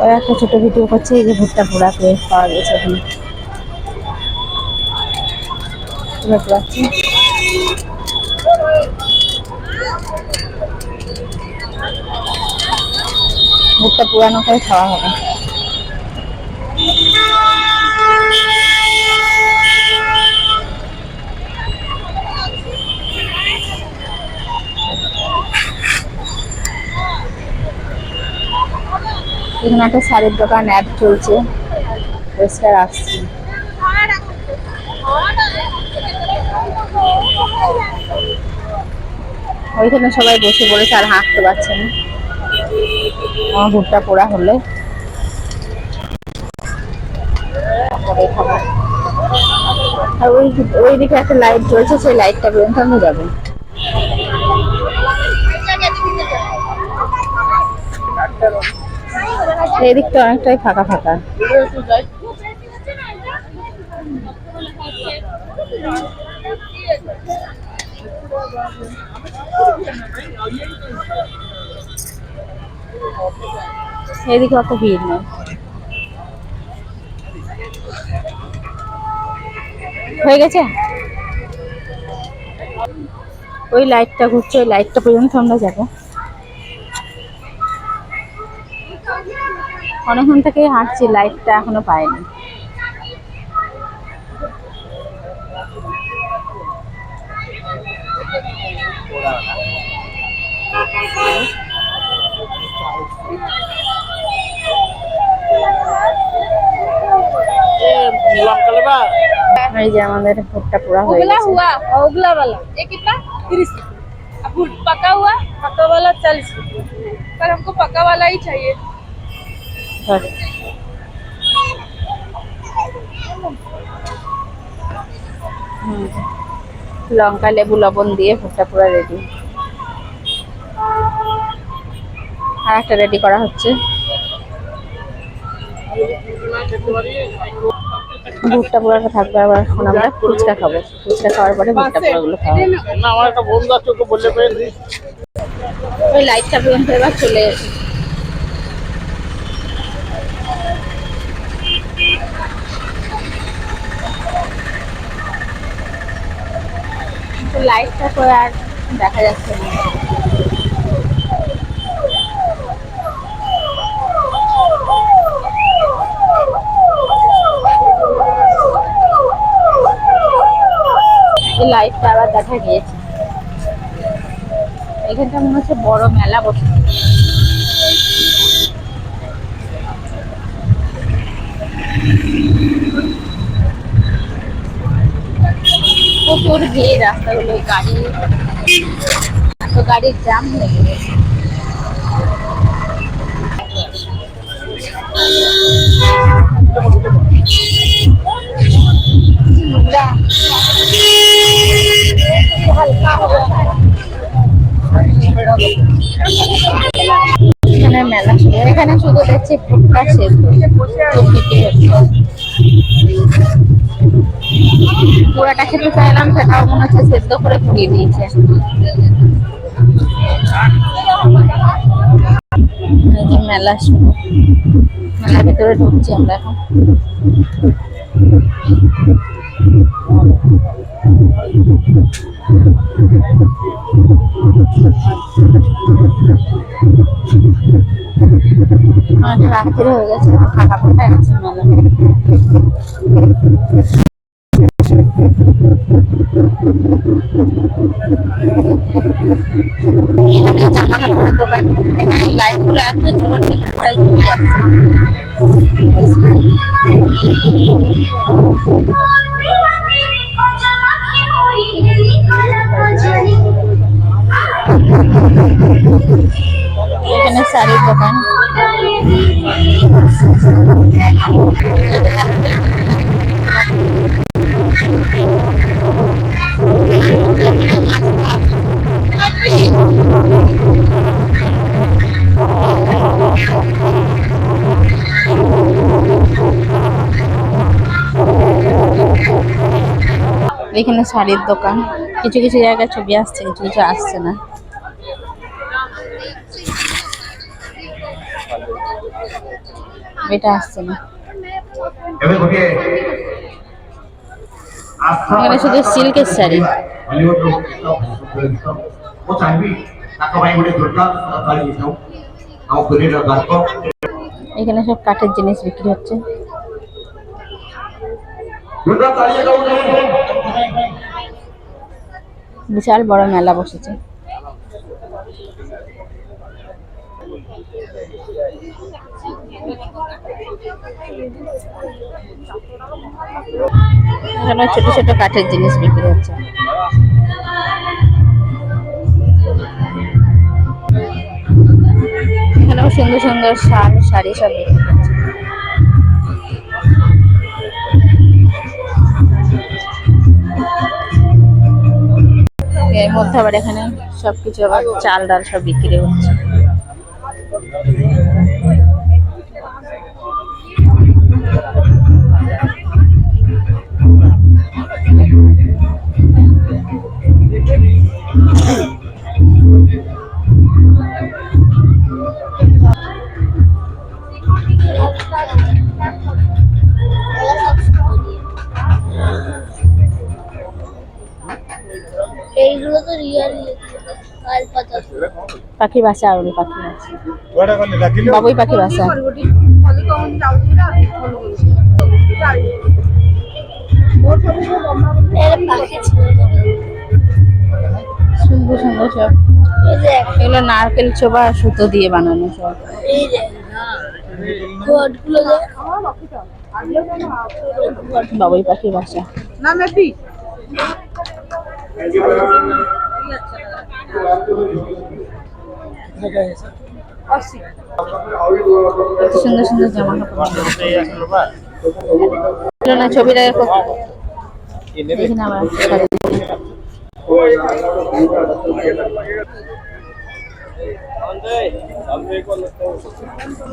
ওরা একটা ছোট ভিডিও করছে, এই যে ভুট্টা পোড়াতে পাওয়া গেছে পোড়াচ্ছে ভুট্টা পুরানো করে খাওয়া হবে। এখানে একটা শাড়ির দোকান অ্যাড চলছে। পরিষ্কার আসছে। ওইখানে সবাই বসে পড়েছে আর হাঁটতে পারছে না। আমার ভুট্টা পোড়া হলে। আর ওই ওইদিকে একটা লাইট জ্বলছে, সেই লাইটটা পর্যন্ত আমি যাব। এই দিকটা অনেকটাই ফাঁকা ফাঁকা। এদিকে অত ভিড় নেই। হয়ে গেছে? ওই লাইটটা ঘুরছে, ওই লাইটটা পর্যন্ত আমরা যাব। অনেকক্ষণ থেকে হাঁটছি লাইটটা এখনো পাইনি এই যে আমাদের ভুট্টা পোড়া হয়ে उगला গেছে हुआ और उगला वाला ये कितना तीस अब भुट- पका हुआ पका वाला चालीस पर हमको पका वाला ही चाहिए হুম। লঙ্কা লেবু লবণ দিয়ে ভুট্টা পুরো রেডি আর একটা রেডি করা হচ্ছে। ভুট্টা পোড়াটা থাকবে আবার এখন আমরা ফুচকা খাব। ফুচকা খাওয়ার পরে ভুট্টা পোড়াগুলো। না আমার একটা বন্ধু আছে ওকে বললে ওই লাইটটা পর্যন্ত এবার চলে এসে লাইটটা করে আর দেখা যাচ্ছে না। লাইটটা আবার দেখা গিয়েছে। এখানটা মনে হচ্ছে বড় মেলা বসে প্রচুর ভিড় রাস্তাগুলো গাড়ি এত গাড়ির জাম লেগে গেছে। এখানে মেলা এখানে শুধু দেখছি ফুটকা সেদ্ধ। বিক্রি হচ্ছে পুরাটা খেতে চাইলাম, সেটাও মনে হচ্ছে সেদ্ধ করে ফুটিয়ে দিয়েছে। মেলা মেলার ভেতরে ঢুকছি আমরা এখন। রাত্রি হয়ে গেছে মেলা লাইটগুলো এত জোর এখানে শাড়ির দোকান এখানে শাড়ির দোকান। কিছু কিছু জায়গায় ছবি আসছে কিছু কিছু আসছে না। এটা আসছে না। এখানে শুধু সিল্কের শাড়ি। এখানে সব কাঠের জিনিস বিক্রি হচ্ছে। বিশাল বড় মেলা বসেছে। এখানে ছোট ছোট কাঠের জিনিস বিক্রি হচ্ছে। এখানেও সুন্দর সুন্দর শাল, শাড়ি সব বিক্রি হচ্ছে। এর মধ্যে আবার এখানে সবকিছু আবার চাল, ডাল সব বিক্রি হচ্ছে। Gracias. পাখি বাসা আর পাখি বাসা। বাবুই পাখি বাসা। সুন্দর সুন্দর সব। এগুলো নারকেল ছোবা সুতো দিয়ে বানানো সব। বাবুই পাখি বাসা। কত সুন্দর সুন্দর জামা কাপড়। না ছবিটা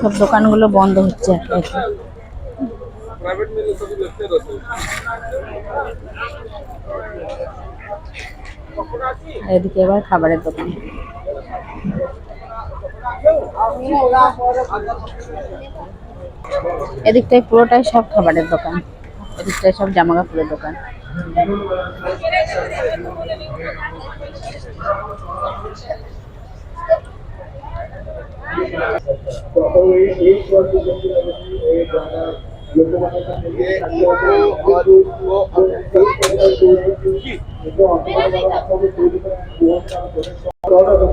সব দোকানগুলো বন্ধ হচ্ছে। আর এদিকে এবার খাবারের দোকান এদিকটায় পুরোটাই সব খাবারের দোকান এদিকটায় সব জামা কাপড়ের দোকান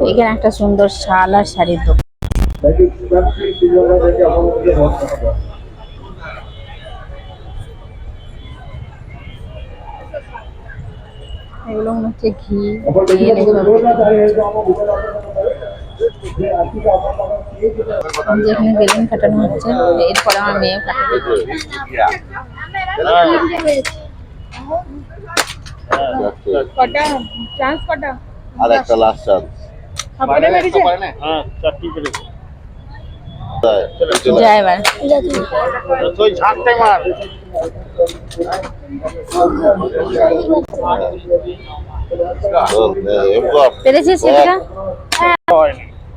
এখানে একটা সুন্দর শাল আর শাড়ির দোকান। এগুলো মনে হচ্ছে ঘি। তেল যেখানে বেলুন কাটানো হচ্ছে এরপরে আমার মেয়েও কাটাবে কটা? চান্স কটা? আর একটা লাস্ট চান্স আপনারা হ্যাঁ চারটি করে যায় এবার তুই ঝাঁকতে মার। পেরেছিস সেটা?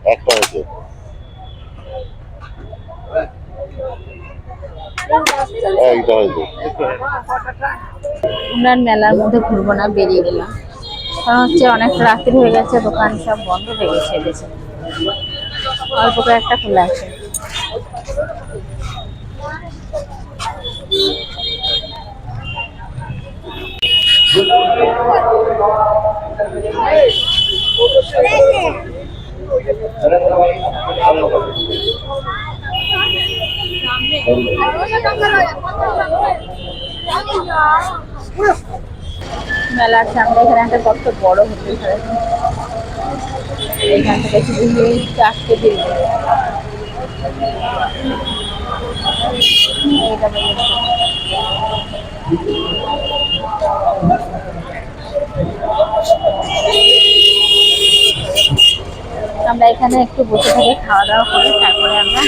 একটা হয়েছে। আমরা মেলার মধ্যে ঘুরবো না বেরিয়ে গেলাম। কারণ হচ্ছে অনেক রাত্রি হয়ে গেছে, দোকান সব বন্ধ হয়ে গেছে এদেশে অল্প করে একটা খোলা আছে। মেলার সামনে এখানে একটা কত বড় হোটেল শুধু চারটে আমরা এখানে একটু বসে থেকে খাওয়া দাওয়া করে তারপরে আমরা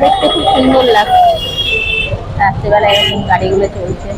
দেখতে খুব সুন্দর লাগছে রাত্রেবেলা এরকম গাড়িগুলো চলছে।